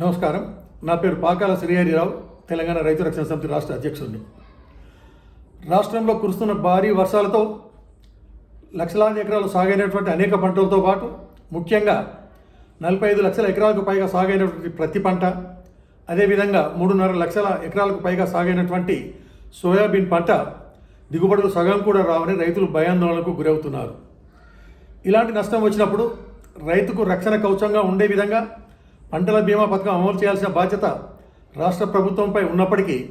నమస్కారం. నా పేరు పాకాల శ్రీహరిరావు తెలంగాణ రైతు రక్షణ సమితి రాష్ట్ర అధ్యక్షుడిని. రాష్ట్రంలో కురుస్తున్న భారీ వర్షాలతో లక్షలాది ఎకరాలు సాగైనటువంటి అనేక పంటలతో పాటు ముఖ్యంగా నలభై ఐదు లక్షల ఎకరాలకు పైగా సాగైనటువంటి ప్రతి పంట అదేవిధంగా మూడున్నర లక్షల ఎకరాలకు పైగా సాగైనటువంటి సోయాబీన్ పంట దిగుబడులు సగం కూడా రావని రైతులు భయాందోళనకు గురవుతున్నారు. ఇలాంటి నష్టం వచ్చినప్పుడు రైతుకు రక్షణ కవచంగా ఉండే విధంగా పంటల బీమా పథకం అమలు చేయాల్సిన బాధ్యత రాష్ట్ర ప్రభుత్వంపై ఉన్నప్పటికీ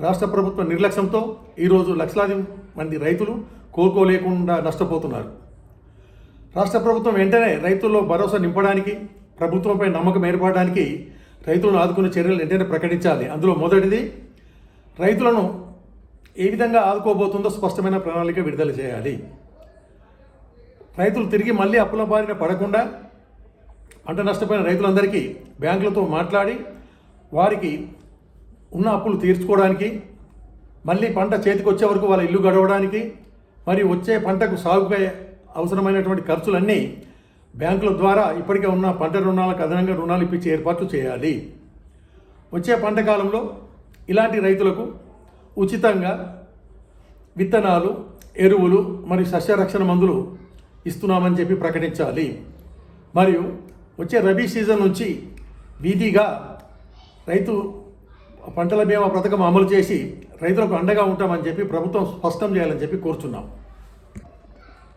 రాష్ట్ర ప్రభుత్వ నిర్లక్ష్యంతో ఈరోజు లక్షలాది మంది రైతులు కోలుకోలేకుండా నష్టపోతున్నారు. రాష్ట్ర ప్రభుత్వం వెంటనే రైతుల్లో భరోసా నింపడానికి ప్రభుత్వంపై నమ్మకం ఏర్పడడానికి రైతులను ఆదుకునే చర్యలు వెంటనే ప్రకటించాలి. అందులో మొదటిది రైతులను ఏ విధంగా ఆదుకోబోతుందో స్పష్టమైన ప్రణాళిక విడుదల చేయాలి. రైతులు తిరిగి మళ్ళీ అప్పుల బారిన పడకుండా పంట నష్టపోయిన రైతులందరికీ బ్యాంకులతో మాట్లాడి వారికి ఉన్న అప్పులు తీర్చుకోవడానికి మళ్ళీ పంట చేతికి వచ్చే వరకు వాళ్ళ ఇల్లు గడవడానికి మరియు వచ్చే పంటకు సాగుగా అవసరమైనటువంటి ఖర్చులన్నీ బ్యాంకుల ద్వారా ఇప్పటికే ఉన్న పంట రుణాలకు అదనంగా రుణాలు ఇప్పించే ఏర్పాట్లు చేయాలి. వచ్చే పంట కాలంలో ఇలాంటి రైతులకు ఉచితంగా విత్తనాలు ఎరువులు మరియు సస్యరక్షణ మందులు ఇస్తున్నామని చెప్పి ప్రకటించాలి. మరియు వచ్చే రబీ సీజన్ నుంచి వీధిగా రైతు పంటల బీమా పథకం అమలు చేసి రైతులకు అండగా ఉంటామని చెప్పి ప్రభుత్వం స్పష్టం చేయాలని చెప్పి కోరుచున్నాం.